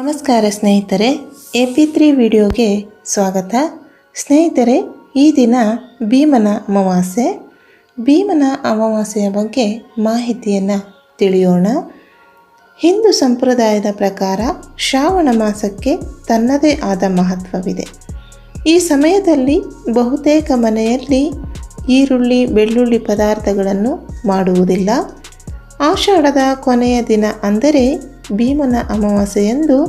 ನಮಸ್ಕಾರ ಸ್ನೇಹಿತರೆ A P three ವಿಡಿಯೋಗೆ ಸ್ವಾಗತ. ಸ್ನೇಹಿತರೆ, ಈ ದಿನ ಭೀಮನ ಅಮಾವಾಸ್ಯೆ. ಭೀಮನ ಅಮಾವಾಸ್ಯೆಯ ಬಗ್ಗೆ ಮಾಹಿತಿಯನ್ನು ತಿಳಿಯೋಣ. ಹಿಂದೂ ಸಂಪ್ರದಾಯದ ಪ್ರಕಾರ ಶ್ರಾವಣ ಮಾಸಕ್ಕೆ ತನ್ನದೇ ಆದ ಮಹತ್ವವಿದೆ. ಈ ಸಮಯದಲ್ಲಿ ಬಹುತೇಕ ಮನೆಯಲ್ಲಿ ಈರುಳ್ಳಿ, ಬೆಳ್ಳುಳ್ಳಿ ಪದಾರ್ಥಗಳನ್ನು ಮಾಡುವುದಿಲ್ಲ. ಆಷಾಢದ ಕೊನೆಯ ದಿನ ಅಂದರೆ ಭೀಮನ ಅಮಾವಾಸ್ಯೆಯಂದು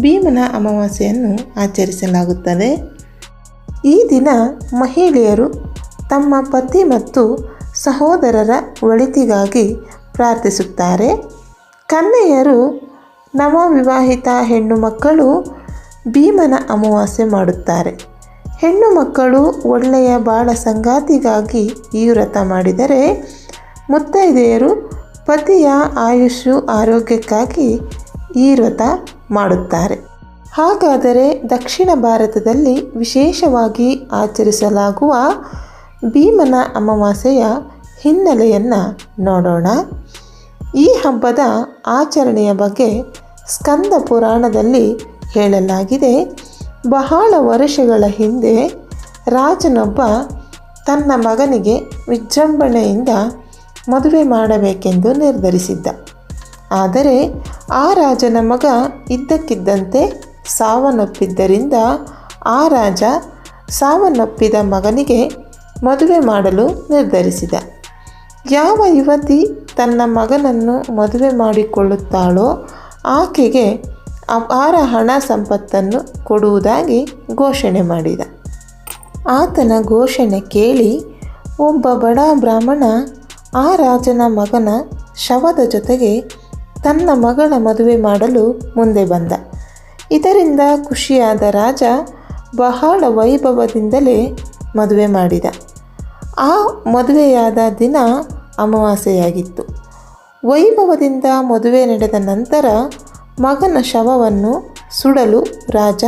ಭೀಮನ ಅಮಾವಾಸ್ಯೆಯನ್ನು ಆಚರಿಸಲಾಗುತ್ತದೆ. ಈ ದಿನ ಮಹಿಳೆಯರು ತಮ್ಮ ಪತಿ ಮತ್ತು ಸಹೋದರರ ಒಳಿತಿಗಾಗಿ ಪ್ರಾರ್ಥಿಸುತ್ತಾರೆ. ಕನ್ನೆಯರು ನವವಿವಾಹಿತ ಹೆಣ್ಣು ಮಕ್ಕಳು ಭೀಮನ ಅಮಾವಾಸ್ಯೆ ಮಾಡುತ್ತಾರೆ. ಹೆಣ್ಣು ಮಕ್ಕಳು ಒಳ್ಳೆಯ ಬಾಳ ಸಂಗಾತಿಗಾಗಿ ಈ ವ್ರತ ಮಾಡಿದರೆ ಮುತ್ತೈದೆಯರು ಪತಿಯ ಆಯುಷು ಆರೋಗ್ಯಕ್ಕಾಗಿ ಈ ವ್ರತ ಮಾಡುತ್ತಾರೆ. ಹಾಗಾದರೆ ದಕ್ಷಿಣ ಭಾರತದಲ್ಲಿ ವಿಶೇಷವಾಗಿ ಆಚರಿಸಲಾಗುವ ಭೀಮನ ಅಮಾವಾಸ್ಯೆಯ ಹಿನ್ನೆಲೆಯನ್ನು ನೋಡೋಣ. ಈ ಹಬ್ಬದ ಆಚರಣೆಯ ಬಗ್ಗೆ ಸ್ಕಂದ ಪುರಾಣದಲ್ಲಿ ಹೇಳಲಾಗಿದೆ. ಬಹಳ ವರ್ಷಗಳ ಹಿಂದೆ ರಾಜನೊಬ್ಬ ತನ್ನ ಮಗನಿಗೆ ವಿಜೃಂಭಣೆಯಿಂದ ಮದುವೆ ಮಾಡಬೇಕೆಂದು ನಿರ್ಧರಿಸಿದ್ದ. ಆದರೆ ಆ ರಾಜನ ಮಗ ಇದ್ದಕ್ಕಿದ್ದಂತೆ ಸಾವನ್ನಪ್ಪಿದ್ದರಿಂದ ಆ ರಾಜ ಸಾವನ್ನಪ್ಪಿದ ಮಗನಿಗೆ ಮದುವೆ ಮಾಡಲು ನಿರ್ಧರಿಸಿದ. ಯಾವ ಯುವತಿ ತನ್ನ ಮಗನನ್ನು ಮದುವೆ ಮಾಡಿಕೊಳ್ಳುತ್ತಾಳೋ ಆಕೆಗೆ ಅಪಾರ ಹಣ ಸಂಪತ್ತನ್ನು ಕೊಡುವುದಾಗಿ ಘೋಷಣೆ ಮಾಡಿದ. ಆತನ ಘೋಷಣೆ ಕೇಳಿ ಒಬ್ಬ ಬಡ ಬ್ರಾಹ್ಮಣ ಆ ರಾಜನ ಮಗನ ಶವದ ಜೊತೆಗೆ ತನ್ನ ಮಗಳ ಮದುವೆ ಮಾಡಲು ಮುಂದೆ ಬಂದ. ಇದರಿಂದ ಖುಷಿಯಾದ ರಾಜ ಬಹಳ ವೈಭವದಿಂದಲೇ ಮದುವೆ ಮಾಡಿದ. ಆ ಮದುವೆಯಾದ ದಿನ ಅಮಾವಾಸ್ಯೆಯಾಗಿತ್ತು. ವೈಭವದಿಂದ ಮದುವೆ ನಡೆದ ನಂತರ ಮಗನ ಶವವನ್ನು ಸುಡಲು ರಾಜ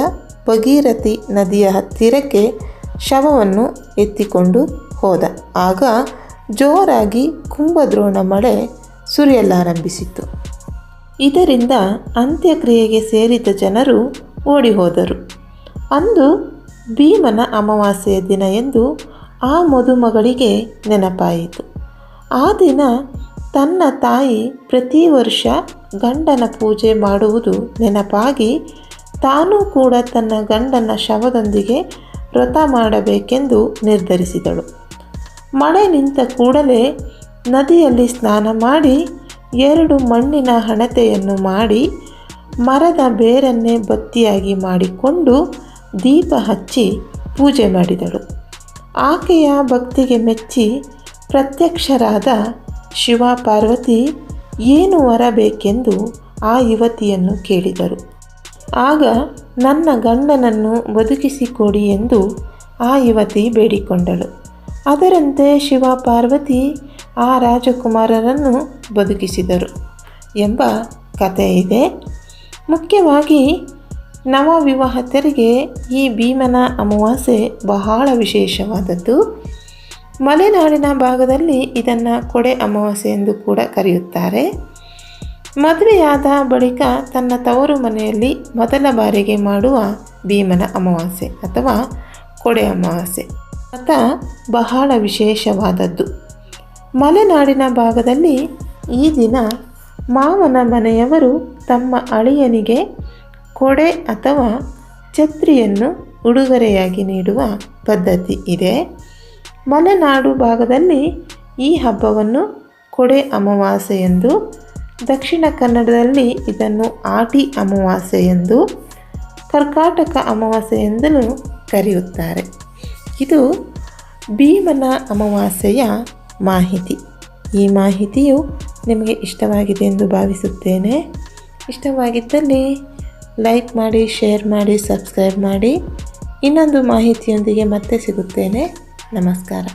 ಭಗೀರಥಿ ನದಿಯ ಹತ್ತಿರಕ್ಕೆ ಶವವನ್ನು ಎತ್ತಿಕೊಂಡು ಹೋದ. ಆಗ ಜೋರಾಗಿ ಕುಂಭದ್ರೋಣ ಮಳೆ ಸುರಿಯಲಾರಂಭಿಸಿತು ಇದರಿಂದ ಅಂತ್ಯಕ್ರಿಯೆಗೆ ಸೇರಿದ ಜನರು ಓಡಿ ಹೋದರು ಅಂದು ಭೀಮನ ಅಮಾವಾಸ್ಯೆಯ ದಿನ ಎಂದು ಆ ಮದುಮಗಳಿಗೆ ನೆನಪಾಯಿತು. ಆ ದಿನ ತನ್ನ ತಾಯಿ ಪ್ರತಿ ವರ್ಷ ಗಂಡನ ಪೂಜೆ ಮಾಡುವುದು ನೆನಪಾಗಿ ತಾನೂ ಕೂಡ ತನ್ನ ಗಂಡನ ಶವದೊಂದಿಗೆ ವ್ರತ ಮಾಡಬೇಕೆಂದು ನಿರ್ಧರಿಸಿದಳು. ಮಳೆ ನಿಂತ ಕೂಡಲೇ ನದಿಯಲ್ಲಿ ಸ್ನಾನ ಮಾಡಿ ಎರಡು ಮಣ್ಣಿನ ಹಣತೆಯನ್ನು ಮಾಡಿ ಮರದ ಬೇರನ್ನೇ ಬತ್ತಿಯಾಗಿ ಮಾಡಿಕೊಂಡು ದೀಪ ಹಚ್ಚಿ ಪೂಜೆ ಮಾಡಿದಳು. ಆಕೆಯ ಭಕ್ತಿಗೆ ಮೆಚ್ಚಿ ಪ್ರತ್ಯಕ್ಷರಾದ ಶಿವ ಪಾರ್ವತಿ ಏನು ಹೊರಬೇಕೆಂದು ಬೇಕೆಂದು ಆ ಯುವತಿಯನ್ನು ಕೇಳಿದರು. ಆಗ ನನ್ನ ಗಂಡನನ್ನು ಬದುಕಿಸಿಕೊಡಿ ಎಂದು ಆ ಯುವತಿ ಬೇಡಿಕೊಂಡಳು. ಅದರಂತೆ ಶಿವ ಪಾರ್ವತಿ ಆ ರಾಜಕುಮಾರರನ್ನು ಬದುಕಿಸಿದರು ಎಂಬ ಕಥೆ ಇದೆ. ಮುಖ್ಯವಾಗಿ ನವವಿವಾಹಿತರಿಗೆ ಈ ಭೀಮನ ಅಮಾವಾಸ್ಯೆ ಬಹಳ ವಿಶೇಷವಾದದ್ದು. ಮಲೆನಾಡಿನ ಭಾಗದಲ್ಲಿ ಇದನ್ನು ಕೊಡೆ ಅಮಾವಾಸ್ಯೆ ಎಂದು ಕೂಡ ಕರೆಯುತ್ತಾರೆ. ಮದುವೆಯಾದ ಬಳಿಕ ತನ್ನ ತವರು ಮನೆಯಲ್ಲಿ ಮೊದಲ ಬಾರಿಗೆ ಮಾಡುವ ಭೀಮನ ಅಮಾವಾಸ್ಯೆ ಅಥವಾ ಕೊಡೆ ಅಮಾವಾಸ್ಯೆ. ವ್ರತ ಬಹಳ ವಿಶೇಷವಾದದ್ದು. ಮಲೆನಾಡಿನ ಭಾಗದಲ್ಲಿ ಈ ದಿನ ಮಾವನ ಮನೆಯವರು ತಮ್ಮ ಅಳಿಯನಿಗೆ ಕೊಡೆ ಅಥವಾ ಛತ್ರಿಯನ್ನು ಉಡುಗೊರೆಯಾಗಿ ನೀಡುವ ಪದ್ಧತಿ ಇದೆ. ಮಲೆನಾಡು ಭಾಗದಲ್ಲಿ ಈ ಹಬ್ಬವನ್ನು ಕೊಡೆ ಅಮಾವಾಸ್ಯೆ ಎಂದು, ದಕ್ಷಿಣ ಕನ್ನಡದಲ್ಲಿ ಇದನ್ನು ಆಟಿ ಅಮಾವಾಸ್ಯೆ ಎಂದು, ಕರ್ಕಾಟಕ ಅಮಾವಾಸ್ಯೆ ಎಂದಲೂ ಕರೆಯುತ್ತಾರೆ. ಇದು ಭೀಮನ ಅಮಾವಾಸ್ಯೆಯ ಮಾಹಿತಿ. ಈ ಮಾಹಿತಿಯು ನಿಮಗೆ ಇಷ್ಟವಾಗಿದೆ ಎಂದು ಭಾವಿಸುತ್ತೇನೆ. ಇಷ್ಟವಾಗಿದ್ದಲ್ಲಿ ಲೈಕ್ ಮಾಡಿ, ಶೇರ್ ಮಾಡಿ, ಸಬ್ಸ್ಕ್ರೈಬ್ ಮಾಡಿ. ಇನ್ನೊಂದು ಮಾಹಿತಿಯೊಂದಿಗೆ ಮತ್ತೆ ಸಿಗುತ್ತೇನೆ. ನಮಸ್ಕಾರ.